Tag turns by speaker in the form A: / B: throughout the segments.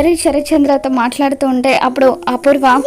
A: Cherry శరత్చంద్రతో మాట్లాడుతూ ఉంటే అప్పుడు అపూర్వ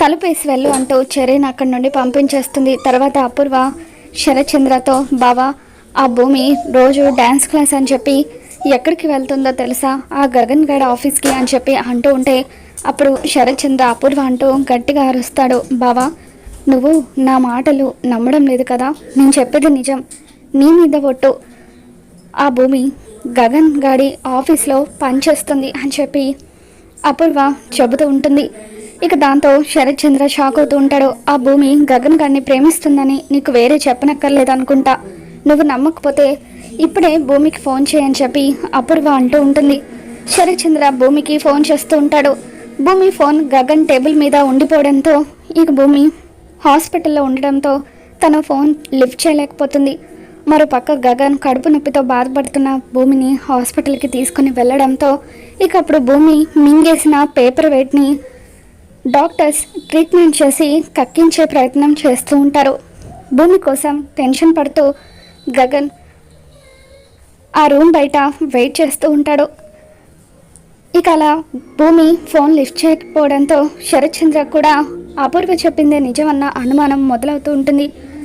A: తలుపేసి వెళ్ళు అంటూ చెర్రీని అక్కడి నుండి పంపించేస్తుంది. తర్వాత అపూర్వ శరత్చంద్రతో బావా ఆ భూమి రోజు డ్యాన్స్ క్లాస్ అని చెప్పి ఎక్కడికి వెళ్తుందో తెలుసా? ఆ గగన్ గడ్ ఆఫీస్కి అని చెప్పి అంటూ ఉంటే అప్పుడు శరత్చంద్ర అపూర్వ అంటూ గట్టిగా అరుస్తాడు. బావా నువ్వు నా మాటలు నమ్మడం లేదు కదా? నేను చెప్పేది నిజం. నీ మీద ఒట్టు. ఆ భూమి గగన్ గాడి ఆఫీస్లో పనిచేస్తుంది అని చెప్పి అపూర్వ చెబుతూ ఉంటుంది. ఇక దాంతో శరత్ చంద్ర షాక్ అవుతూ ఉంటాడు. ఆ భూమి గగన్ గారిని ప్రేమిస్తుందని నీకు వేరే చెప్పనక్కర్లేదు అనుకుంటా. నువ్వు నమ్మకపోతే ఇప్పుడే భూమికి ఫోన్ చేయని చెప్పి అపూర్వ అంటూ ఉంటుంది. శరత్ చంద్ర భూమికి ఫోన్ చేస్తూ ఉంటాడు. భూమి ఫోన్ గగన్ టేబుల్ మీద ఉండిపోవడంతో ఇక భూమి హాస్పిటల్లో ఉండడంతో తన ఫోన్ లిఫ్ట్ చేయలేకపోతుంది. మరో పక్క గగన్ కడుపు నొప్పితో బాధపడుతున్న భూమిని హాస్పిటల్కి తీసుకుని వెళ్ళడంతో ఇక అప్పుడు భూమి మింగేసిన పేపర్ వెయిట్ని డాక్టర్స్ ట్రీట్మెంట్ చేసి కక్కించే ప్రయత్నం చేస్తూ ఉంటారు. భూమి కోసం టెన్షన్ పడుతూ గగన్ ఆ రూమ్ బయట వెయిట్ చేస్తూ ఉంటాడు. ఇక అలా భూమి ఫోన్ లిఫ్ట్ చేయకపోవడంతో శరత్చంద్ర కూడా అపూర్వ చెప్పిందే నిజమన్న అనుమానం మొదలవుతూ ఉంటుంది.